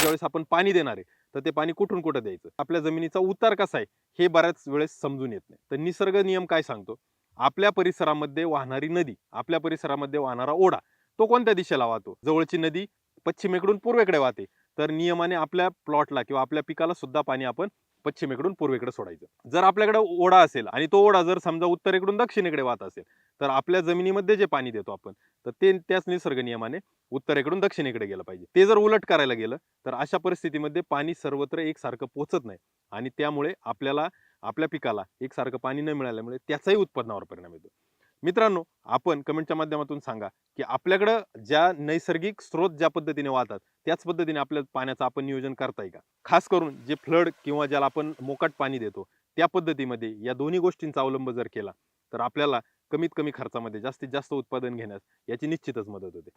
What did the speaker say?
ज्यावेळेस आपण पाणी देणार आहे तर ते पाणी कुठून कुठं द्यायचं? आपल्या जमिनीचा उतार कसा आहे हे बऱ्याच वेळेस समजून येत नाही. तर निसर्ग नियम काय सांगतो? आपल्या परिसरामध्ये वाहणारी नदी आपल्या परिसरामध्ये वाहणारा ओढा तो कोणत्या दिशेला वाहतो? जवळची नदी पश्चिमेकडून पूर्वेकडे वाहते. तर नियमाने आपल्या प्लॉटला किंवा आपल्या पिकाला सुद्धा पाणी आपण पश्चिमेकडून पूर्वेकडे सोडायचं. जर आपल्याकडे ओढा असेल आणि तो ओढा जर समजा उत्तरेकडून दक्षिणेकडे वाहत असेल तर आपल्या जमिनीमध्ये जे पाणी देतो आपण तर ते त्याच निसर्ग नियमाने उत्तरेकडून दक्षिणेकडे गेलं पाहिजे. ते जर उलट करायला गेलं तर अशा परिस्थितीमध्ये पाणी सर्वत्र एकसारखं पोचत नाही आणि त्यामुळे आपल्याला आपल्या पिकाला एकसारखं पाणी न मिळाल्यामुळे त्याचाही उत्पन्नावर परिणाम येतो. मित्रांनो आपण कमेंटच्या माध्यमातून सांगा की आपल्याकडं ज्या नैसर्गिक स्रोत ज्या पद्धतीने वाहतात त्याच पद्धतीने आपल्या पाण्याचं आपण नियोजन करताय का? खास करून जे फ्लड किंवा ज्याला आपण मोकाट पाणी देतो त्या पद्धतीमध्ये या दोन्ही गोष्टींचा अवलंब जर केला तर आपल्याला कमीत कमी खर्चामध्ये जास्तीत जास्त उत्पादन घेण्यास याची निश्चितच मदत होते.